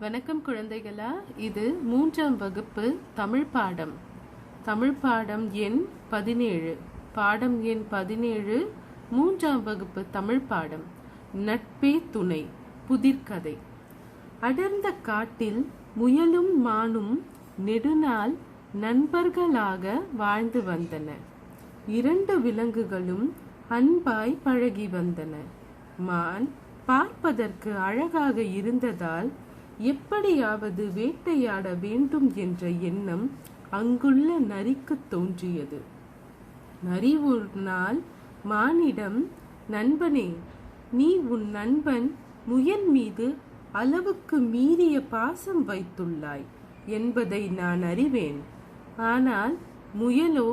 வணக்கம் குழந்தைகளா இது மூன்றாம் வகுப்பு தமிழ் பாடம். தமிழ் பாடம் எண் பதினேழு. பாடம் எண் பதினேழு மூன்றாம் வகுப்பு தமிழ் பாடம். நட்பே துணை புதிர்கதை. அடர்ந்த காட்டில் முயலும் மானும் நெடுநாள் நண்பர்களாக வாழ்ந்து வந்தன. இரண்டு விலங்குகளும் அன்பாய் பழகி வந்தன. மான் பார்ப்பதற்கு அழகாக இருந்ததால் எப்படியாவது வேட்டையாட வேண்டும் என்ற எண்ணம் அங்குள்ள நரிக்கு தோன்றியது. நரி ஒரு நாள் மானிடம் நண்பனே நீ உன் நண்பன் முயல் மீது அளவுக்கு மீறிய பாசம் வைத்துள்ளாய் என்பதை நான் அறிவேன். ஆனால் முயலோ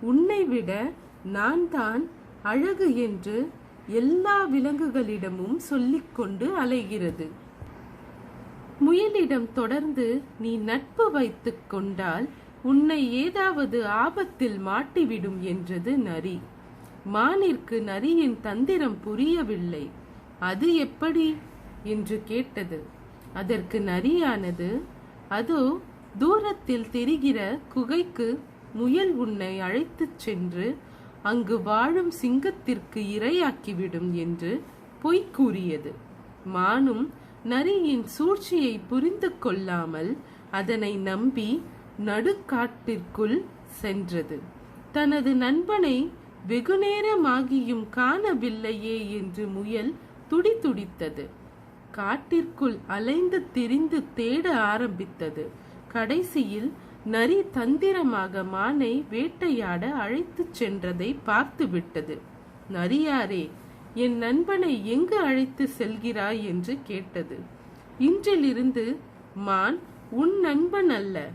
உன்னை விட நான் தான் அழகு என்று எல்லா விலங்குகளிடமும் சொல்லிக்கொண்டு அலைகிறது. முயலிடம் தொடர்ந்து நீ நட்பு வைத்துக் கொண்டால் உன்னை ஏதாவது ஆபத்தில் மாட்டிவிடும் என்றது நரி. மானிற்கு நரியின் தந்திரம் புரியவில்லை. அது எப்படி? என்று கேட்டது. அதற்கு நரியானது அதோ தூரத்தில் தெரிகிற குகைக்கு முயல் உன்னை அழைத்துச் சென்று அங்கு வாழும் சிங்கத்திற்கு இரையாக்கிவிடும் என்று பொய் கூறியது. மானும் நரியின் சூழ்ச்சியை புரிந்து கொள்ளாமல் அதனை நம்பி நடுக்காட்டிற்குள் சென்றது. தனது நண்பனை வெகுநேரமாகியும் காணவில்லையே என்று முயல் துடிதுடித்தது. காட்டிற்குள் அலைந்து திரிந்து தேட ஆரம்பித்தது. கடைசியில் நரி தந்திரமாக மானை வேட்டையாட அழைத்துச் சென்றதை பார்த்து விட்டது நரியாரே என் நண்பனை எங்கு அழைத்து செல்கிறாய் என்று கேட்டது. இன்றிலிருந்து மான் உன் நண்பன் அல்ல.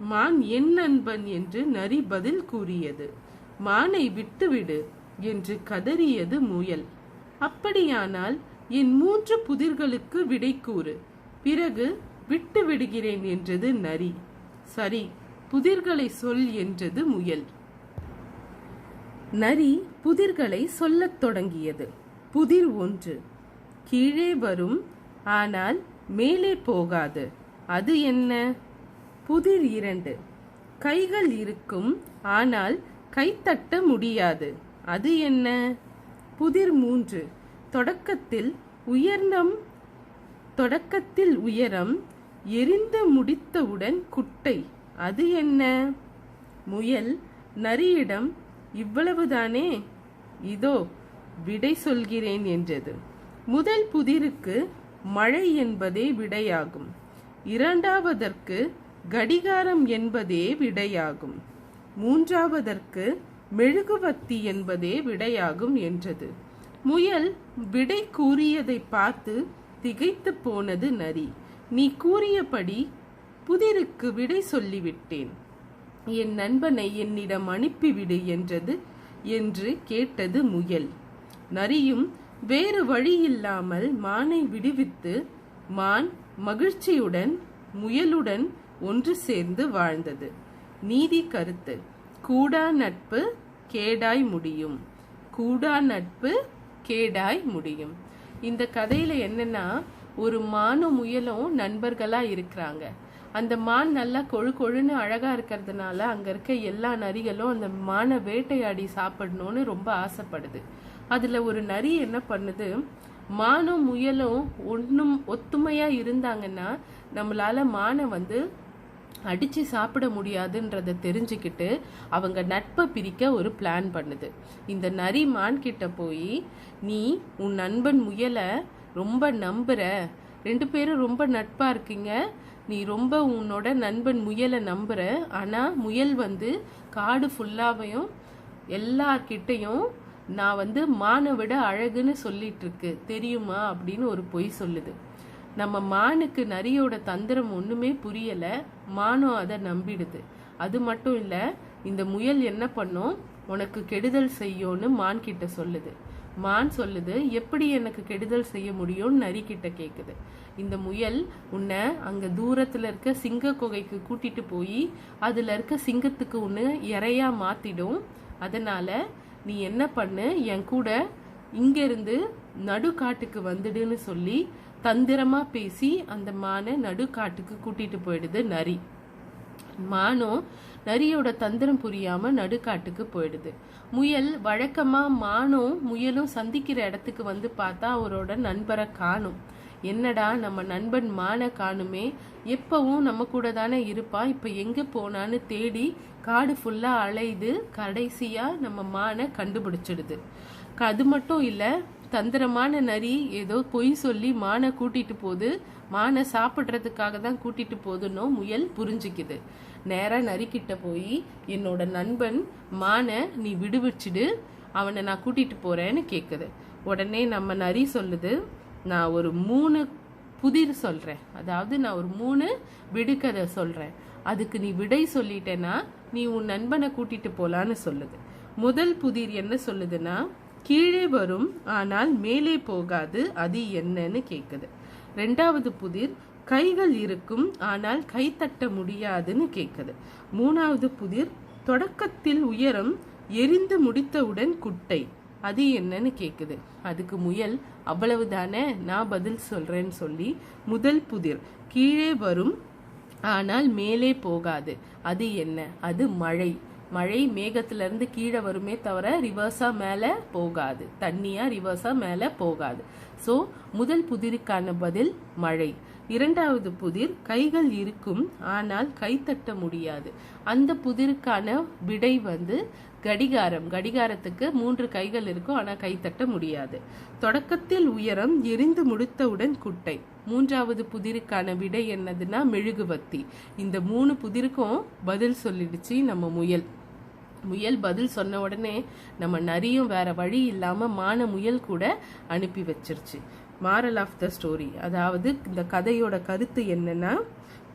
மான் என் நண்பன் என்று நரி பதில் கூறியது. மானை விட்டுவிடு என்று கதறியது முயல். அப்படியானால் என் மூன்று புதிர்களுக்கு விடை கூறு. பிறகு விட்டு விடுகிறேன் என்றது நரி. சரி புதிர்களை சொல் என்றது முயல். நரி புதிர்களை சொல்லத் தொடங்கியது. புதிர் ஒன்று. கீழே வரும் ஆனால் மேலே போகாது. அது என்ன? புதிர் இரண்டு. கைகள் இருக்கும் ஆனால் கைத்தட்ட முடியாது. அது என்ன? புதிர் மூன்று. தொடக்கத்தில் உயர்ந்தம் தொடக்கத்தில் உயரம் எரிந்து முடித்தவுடன் குட்டை. அது என்ன? முயல் நரியிடம் இவ்வளவுதானே? இதோ விடை சொல்கிறேன் என்றது. முதல் புதிருக்கு மழை என்பதே விடையாகும். இரண்டாவதற்கு கடிகாரம் என்பதே விடையாகும். மூன்றாவதற்கு மெழுகுவத்தி என்பதே விடையாகும் என்றது. முயல் விடை கூறியதை பார்த்து திகைத்து போனது நரி. நீ கூறியபடி புதிருக்கு விடை சொல்லிவிட்டேன். என் நண்பனை என்னிடம் அனுப்பிவிடு என்றது என்று கேட்டது முயல். நரியும் வேறு வழியில்லாமல் மானை விடுவித்து மான் மகிழ்ச்சியுடன் முயலுடன் ஒன்று சேர்ந்து வாழ்ந்தது. நீதி கருத்து. கூடா நட்பு கேடாய் முடியும். கூடா நட்பு கேடாய் முடியும். இந்த கதையில என்னன்னா ஒரு மானும் முயலும் நண்பர்களா இருக்கிறாங்க. அந்த மான் நல்லா கொழு கொழுன்னு அழகா இருக்கிறதுனால அங்க இருக்க எல்லா நரிகளும் அந்த மானை வேட்டையாடி சாப்பிடணும்னு ரொம்ப ஆசைப்படுது. அதுல ஒரு நரி என்ன பண்ணுது? மானும் முயலும் ஒன்றும் ஒத்துமையா இருந்தாங்கன்னா நம்மளால மானை வந்து அடிச்சு சாப்பிட முடியாதுன்றத தெரிஞ்சுக்கிட்டு அவங்க நட்பை பிரிக்க ஒரு பிளான் பண்ணுது. இந்த நரி மான் கிட்ட போய் நீ உன் நண்பன் முயலை ரொம்ப நம்புற. ரெண்டு பேரும் ரொம்ப நட்பா இருக்கீங்க. நீ ரொம்ப உன்னோட நண்பன் முயலை நம்புற. ஆனா முயல் வந்து காடு ஃபுல்லாவையும் எல்லார்கிட்டையும் நான் வந்து மானை விட அழகுன்னு சொல்லிட்டு இருக்கு தெரியுமா? அப்படின்னு ஒரு பொய் சொல்லுது. நம்ம மானுக்கு நரியோட தந்திரம் ஒண்ணுமே புரியல. மானும் அதை நம்பிடுது. அது மட்டும் இல்ல இந்த முயல் என்ன பண்ணும்? உனக்கு கெடுதல் செய்யும்னு மான் கிட்ட சொல்லுது. மான் சொல்லுது எப்படி எனக்கு கெடுதல் செய்ய முடியும்னு நரி கிட்ட கேக்குது. இந்த முயல் உன்னை அங்க தூரத்துல இருக்க சிங்க குகைக்கு கூட்டிட்டு போய் அதுல இருக்க சிங்கத்துக்கு ஒன்று இறையா மாத்திடும். அதனால நீ என்ன பண்ணு? என் கூட இங்கிருந்து நடுக்காட்டுக்கு வந்துடுன்னு சொல்லி தந்திரமா பேசி அந்த மானை நடுக்காட்டுக்கு கூட்டிட்டு போயிடுது நரி. மானும் நரியோட தந்திரம் புரியாம நடுக்காட்டுக்கு போயிடுது. முயல் வழக்கமா மானும் முயலும் சந்திக்கிற இடத்துக்கு வந்து பார்த்தா அவரோட நண்பரை காணும். என்னடா நம்ம நண்பன் மான காணுமே? எப்பவும் நம்ம கூட தானே இருப்பா? இப்ப எங்க போனான்னு தேடி காடு ஃபுல்லா அலையுது. கடைசியா நம்ம மானை கண்டுபிடிச்சிடுது. அது மட்டும் இல்ல தந்திரமான நரி ஏதோ பொய் சொல்லி மானை கூட்டிட்டு போகுது. மானை சாப்பிட்றதுக்காக தான் கூட்டிட்டு போகுதுன்னு முயல் புரிஞ்சுக்குது. நேராக நரிக்கிட்ட போய் என்னோட நண்பன் மானை நீ விடுவிச்சிடு. அவனை நான் கூட்டிட்டு போறேன்னு கேட்குது உடனே நம்ம நரி சொல்லுது நான் ஒரு மூணு புதிர் சொல்றேன். அதாவது நான் ஒரு மூணு விடுகதை சொல்றேன். அதுக்கு நீ விடை சொல்லிட்டேன்னா நீ உன் நண்பனை கூட்டிட்டு போலான்னு சொல்லுது. முதல் புதிர் என்ன சொல்லுதுன்னா கீழே வரும் ஆனால் மேலே போகாது அது என்னன்னு கேக்குது. ரெண்டாவது புதிர் கைகள் இருக்கும் ஆனால் கை தட்ட முடியாதுன்னு கேக்குது. மூணாவது புதிர் தொடக்கத்தில் உயரம் எரிந்து முடித்தவுடன் குட்டை. அது என்னன்னு கேக்குது. அதுக்கு முயல் அவ்வளவு தானே நான் பதில் சொல்றேன்னு சொல்லி முதல் புதிர் கீழே வரும் ஆனால் மேலே போகாது. அது என்ன? அது மழை. மழை மேகத்துல இருந்து கீழே வருமே தவிர ரிவர்ஸா மேல போகாது. தண்ணியா ரிவர்ஸா மேல போகாது. சோ முதல் புதிருக்கான பதில் மழை. இரண்டாவது புதிர் கைகள் இருக்கும் ஆனால் கை தட்ட முடியாது. அந்த புதிருக்கான விடை வந்து கடிகாரம். கடிகாரத்துக்கு மூன்று கைகள் இருக்கும் ஆனால் கை தட்ட முடியாது. தொடக்கத்தில் உயரம் எரிந்து முடித்தவுடன் குட்டை. மூன்றாவது புதிருக்கான விடை என்னதுன்னா மெழுகுவத்தி இந்த மூணு புதிருக்கும் பதில் சொல்லிடுச்சு நம்ம முயல். முயல் பதில் சொன்ன உடனே நம்ம நரியும் வேற வழி இல்லாம மான முயல் கூட அனுப்பி வச்சிருச்சு. மாரல் ஆஃப் த ஸ்டோரி அதாவது இந்த கதையோட கருத்து என்னன்னா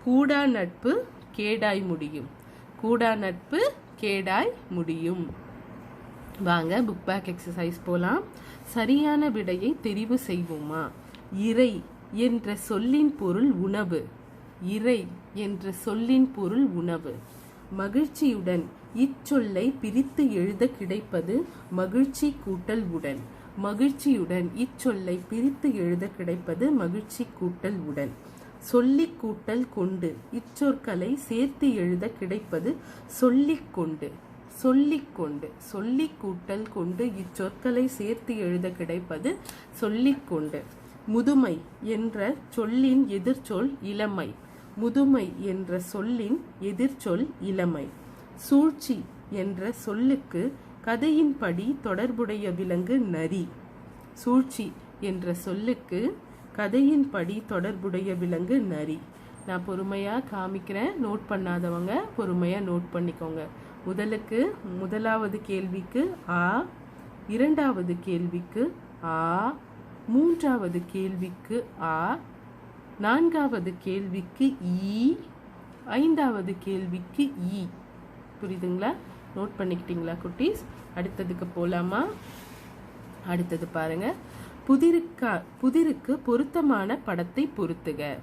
கூடா நட்பு கேடாய் முடியும். கூடா நட்பு கேடாய் முடியும். வாங்க புக் பேக் எக்ஸசைஸ் போலாம். சரியான விடையை தெரிவு செய்வோமா? இறை என்ற சொல்லின் பொருள் உணவு. இறை என்ற சொல்லின் பொருள் உணவு. மகிழ்ச்சியுடன் இச்சொல்லை பிரித்து எழுத கிடைப்பது மகிழ்ச்சி கூட்டல் உடன் மகிழ்ச்சியுடன் இச்சொல்லை பிரித்து எழுத கிடைப்பது மகிழ்ச்சி கூட்டல் உடன் சொல்லிக் கூட்டல் கொண்டு. இச்சொற்களை சேர்த்து எழுத கிடைப்பது சொல்லிக் கொண்டு சொல்லிக் கொண்டு சொல்லிக் கூட்டல் கொண்டு இச்சொற்களை சேர்த்து எழுத கிடைப்பது சொல்லிக் கொண்டு முதுமை என்ற சொல்லின் எதிர்ச்சொல் இளமை. முதுமை என்ற சொல்லின் எதிர்ச்சொல் இளமை. சூழ்ச்சி என்ற சொல்லுக்கு கதையின்படி தொடர்புடைய விலங்கு நரி. சூழ்ச்சி என்ற சொல்லுக்கு கதையின்படி தொடர்புடைய விலங்கு நரி. நான் பொறுமையாக காமிக்கிறேன் நோட் பண்ணாதவங்க பொறுமையாக நோட் பண்ணிக்கோங்க. முதலுக்கு முதலாவது கேள்விக்கு ஆ இரண்டாவது கேள்விக்கு ஆ மூன்றாவது கேள்விக்கு ஆ நான்காவது கேள்விக்கு ஈ ஐந்தாவது கேள்விக்கு ஈ. புரியுதுங்களா? நோட் பண்ணிக்கிட்டீங்களா குட்டீஸ்? அடுத்ததுக்கு போகலாமா அடுத்தது பாருங்கள் புதிருக்கா புதிருக்கு பொருத்தமான படத்தை பொருத்துக.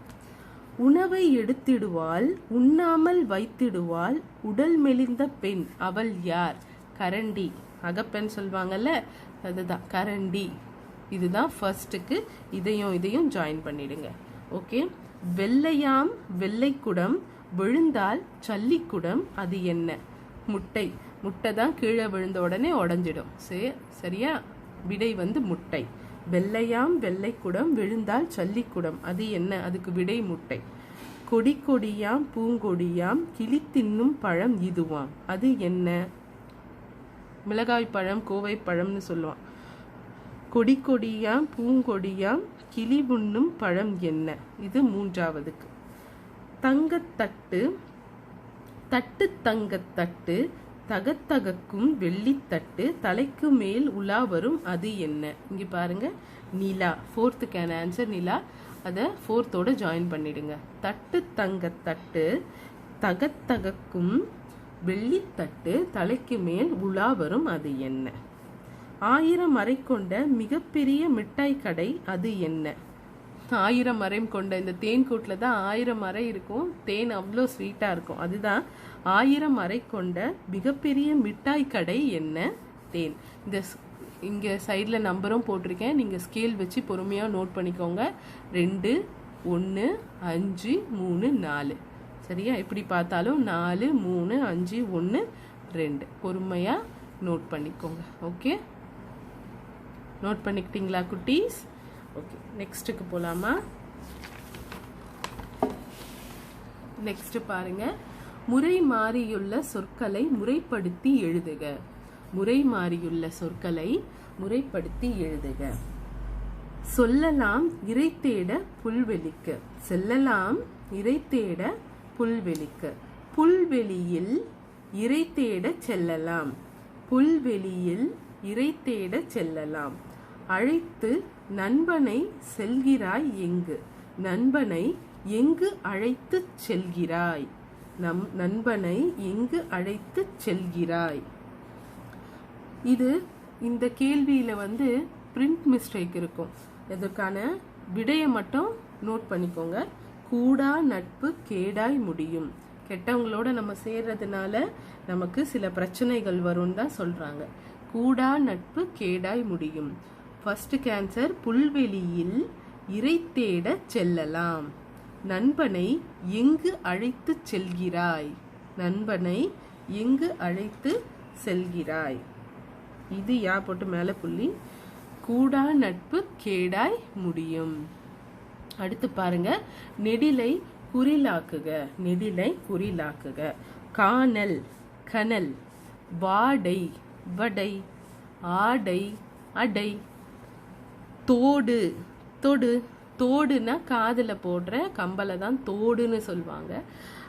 உணவை எடுத்திடுவாள் உண்ணாமல் வைத்திடுவாள் உடல் மெலிந்த பெண் அவள் யார்? கரண்டி. அகப்பெண் சொல்லுவாங்கல்ல அதுதான் கரண்டி. இதுதான் ஃபர்ஸ்ட்டுக்கு இதையும் இதையும் ஜாயின் பண்ணிடுங்க. ஓகே வெள்ளையாம் வெள்ளைக்குடம் விழுந்தால் சல்லிக்குடம் அது என்ன? முட்டை. முட்டை தான் கீழே விழுந்த உடனே உடஞ்சிடும். சரி சரியா? விடை வந்து முட்டை. வெள்ளையாம் வெள்ளைக்குடம் விழுந்தால் சல்லிக்குடம். அது என்ன? அதுக்கு விடை முட்டை கொடி கொடியாம் பூங்கொடியாம் கிளி தின்னும் பழம் இதுவாம். அது என்ன? மிளகாய் பழம் கோவை பழம்னு சொல்லுவான் கொடி கொடியாம் பூங்கொடியாம் கிளி உண்ணும் பழம் என்ன? இது மூன்றாவதுக்கு. தங்கத்தட்டு தட்டு தங்கத்தட்டு தகத்தகக்கும் வெள்ளித்தட்டு தலைக்கு மேல் உலா வரும் அது என்ன? இங்கே பாருங்க நிலா. ஃபோர்த்துக்கான ஆன்சர் நிலா. அதை ஃபோர்த்தோட ஜாயின் பண்ணிடுங்க. தட்டு தங்கத்தட்டு தகத்தகக்கும் வெள்ளித்தட்டு தலைக்கு மேல் உலா வரும் அது என்ன? ஆயிரம் அறை கொண்ட மிகப்பெரிய மிட்டாய் கடை அது என்ன? ஆயிரம் மரம் கொண்ட இந்த தேன் கூட்டில் தான் ஆயிரம் அறை இருக்கும். தேன் அவ்வளோ ஸ்வீட்டாக இருக்கும். அதுதான் ஆயிரம் அறை கொண்ட மிகப்பெரிய மிட்டாய் கடை என்ன? தேன். இந்த இங்கே சைடில் நம்பரும் போட்டிருக்கேன். நீங்கள் ஸ்கேல் வச்சு பொறுமையாக நோட் பண்ணிக்கோங்க. ரெண்டு ஒன்று அஞ்சு மூணு நாலு. சரியா? எப்படி பார்த்தாலும் நாலு மூணு அஞ்சு ஒன்று ரெண்டு. பொறுமையாக நோட் பண்ணிக்கோங்க. ஓகே நோட் பண்ணிக்கிட்டீங்களா குட்டீஸ்? ஓகே நெக்ஸ்ட்டுக்கு போகலாமா நெக்ஸ்ட்டு பாருங்கள் முறை மாறியுள்ள சொற்களை முறைப்படுத்தி எழுதுக. முறை மாறியுள்ள சொற்களை முறைப்படுத்தி எழுதுக. சொல்லலாம் இறை தேட புல்வெளிக்கு. செல்லலாம் இறை தேட புல்வெளிக்கு. புல்வெளியில் இறை தேட செல்லலாம். புல்வெளியில் இறை தேட செல்லலாம். அழைத்து நண்பனை செல்கிறாய் எங்கு? நண்பனை எங்கு அழைத்து செல்கிறாய்? நம் நண்பனை எங்கு அழைத்து செல்கிறாய்? இது இந்த கேள்வியில வந்து பிரிண்ட் மிஸ்டேக் இருக்கும். இதற்கான விடையை மட்டும் நோட் பண்ணிக்கோங்க. கூடா நட்பு கேடாய் முடியும். கெட்டவங்களோட நம்ம சேர்றதுனால நமக்கு சில பிரச்சனைகள் வரும்னு தான் சொல்றாங்க. கூடா நட்பு கேடாய் முடியும். ஃபர்ஸ்ட் கேன்சர் புல்வெளியில் இறை தேட செல்லலாம். நண்பனை எங்கு அழைத்து செல்கிறாய்? நண்பனை எங்கு அழைத்து செல்கிறாய்? இது யா போட்டு மேலே புள்ளி? கூடா நட்பு கேடாய் முடியும். அடுத்து பாருங்க. நெடிலை குறிலாக்குக. நெடிலை குறிலாக்குக. காணல் கனல் வாடை வடை ஆடை அடை தோடு தொடு. தோடுனா காதில் போடுற கம்பலை தான் தோடுன்னு சொல்லுவாங்க.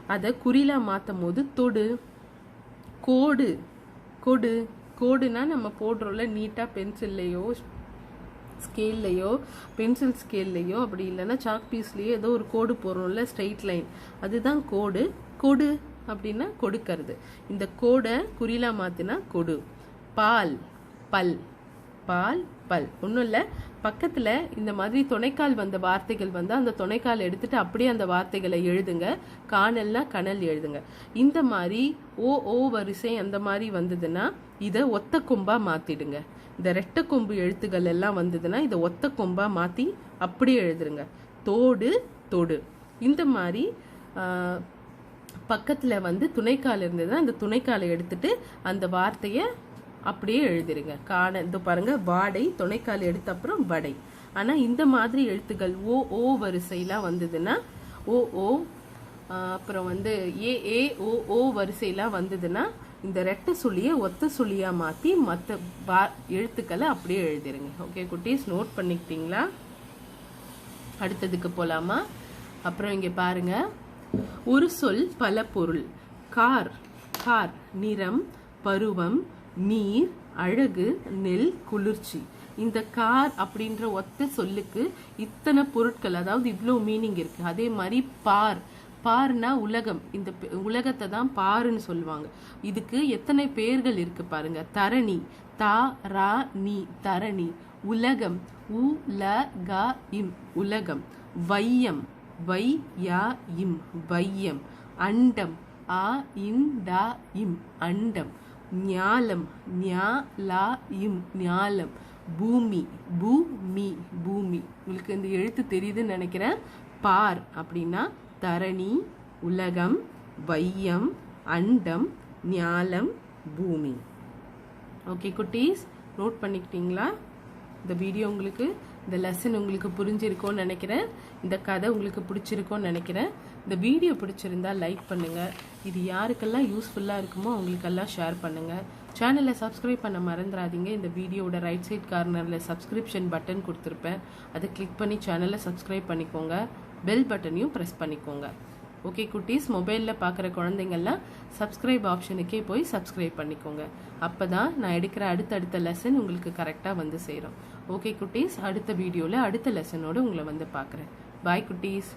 அதை குறிலாக மாற்றும் போது தொடு கோடு கொடு கோடுனா நம்ம போடுறோம்ல நீட்டாக பென்சில்லையோ ஸ்கேல்லையோ பென்சில் ஸ்கேல்லையோ அப்படி இல்லைன்னா சாக் பீஸ்லேயோ ஏதோ ஒரு கோடு போடுறோம்ல ஸ்ட்ரெயிட் லைன் அதுதான் கோடு. கொடு அப்படின்னா கொடுக்கறது. இந்த கோடை குறிலாக மாற்றினா கொடு. பால் பல். பால் பல். ஒன்றும் இல்லை. பக்கத்தில் இந்த மாதிரி துணைக்கால் வந்த வார்த்தைகள் வந்து அந்த துணைக்கால் எடுத்துட்டு அப்படியே அந்த வார்த்தைகளை எழுதுங்க. காணல்னா கனல் எழுதுங்க. இந்த மாதிரி ஓ ஓ வரிசை அந்த மாதிரி வந்ததுன்னா இதை ஒத்த கொம்பாக மாற்றிடுங்க இந்த ரெட்டை கொம்பு எழுத்துக்கள் எல்லாம் வந்ததுன்னா இதை ஒத்த கொம்பாக மாற்றி அப்படியே எழுதுருங்க. தோடு தொடு. இந்த மாதிரி பக்கத்தில் வந்து துணைக்கால் இருந்ததுன்னா அந்த துணைக்காலை எடுத்துட்டு அந்த வார்த்தையை அப்படியே எழுதிருங்க. காண இந்த பாருங்க வாடை துணைக்கால் எடுத்த அப்புறம் வடை. ஆனால் இந்த மாதிரி எழுத்துக்கள் ஓ ஓ வரிசையெல்லாம் வந்ததுன்னா ஓ ஓ அப்புறம் வந்து ஏ ஏ ஓ ஓ வரிசையெல்லாம் வந்ததுன்னா இந்த ரெட்டை சுழியை ஒத்த சுழியா மாற்றி மற்ற வா எழுத்துக்களை அப்படியே எழுதிருங்க. ஓகே குட்டீஸ் நோட் பண்ணிக்கிட்டீங்களா? அடுத்ததுக்கு போலாமா? அப்புறம் இங்க பாருங்க. ஒரு சொல் பல பொருள். கார் கார் நிறம் பருவம் நீர் அழகு நெல் குளிர்ச்சி. இந்த கார் அப்படின்ற ஒத்த சொல்லுக்கு இத்தனை பொருட்கள் அதாவது இவ்வளோ மீனிங் இருக்கு. அதே மாதிரி பார். பார்னா உலகம். இந்த உலகத்தை தான் பாருன்னு சொல்லுவாங்க. இதுக்கு எத்தனை பேர்கள் இருக்கு பாருங்க. தரணி. தா ரா நீ தரணி. உலகம். உ ல க இம். உலகம். வையம். வை யா இம். வையம். அண்டம். ஆ இன் டா இம். அண்டம். ஞாலம் ஞா லா இம் ஞாலம். பூமி பூ மீ பூமி. உங்களுக்கு இந்த எழுத்து தெரியுதுன்னு நினைக்கிறேன். பார் அப்படின்னா தரணி உலகம் வையம் அண்டம் ஞாலம் பூமி. ஓகே குட்டீஸ் நோட் பண்ணிக்கிட்டீங்களா? இந்த வீடியோ உங்களுக்கு இந்த லெசன் உங்களுக்கு புரிஞ்சிருக்கோன்னு நினைக்கிறேன். இந்த கதை உங்களுக்கு பிடிச்சிருக்கோன்னு நினைக்கிறேன். இந்த வீடியோ பிடிச்சிருந்தா லைக் பண்ணுங்கள் இது யாருக்கெல்லாம் யூஸ்ஃபுல்லாக இருக்குமோ அவங்களுக்கெல்லாம் ஷேர் பண்ணுங்கள் சேனலை சப்ஸ்கிரைப் பண்ண மறந்துடாதீங்க இந்த வீடியோட ரைட் சைட் கார்னரில் சப்ஸ்கிரிப்ஷன் பட்டன் கொடுத்துருப்பேன். அதை கிளிக் பண்ணி சேனலை சப்ஸ்கிரைப் பண்ணிக்கோங்க. பெல் பட்டனையும் ப்ரெஸ் பண்ணிக்கோங்க. ஓகே குட்டீஸ் மொபைலில் பார்க்குற குழந்தைங்கள்லாம் சப்ஸ்கிரைப் ஆப்ஷனுக்கே போய் சப்ஸ்கிரைப் பண்ணிக்கோங்க. அப்போ தான் நான் எடுக்கிற அடுத்தடுத்த லெசன் உங்களுக்கு கரெக்டாக வந்து சேரும். ஓகே குட்டீஸ் அடுத்த வீடியோவில் அடுத்த லெசனோடு உங்களை வந்து பார்க்குறேன் பாய் குட்டீஸ்.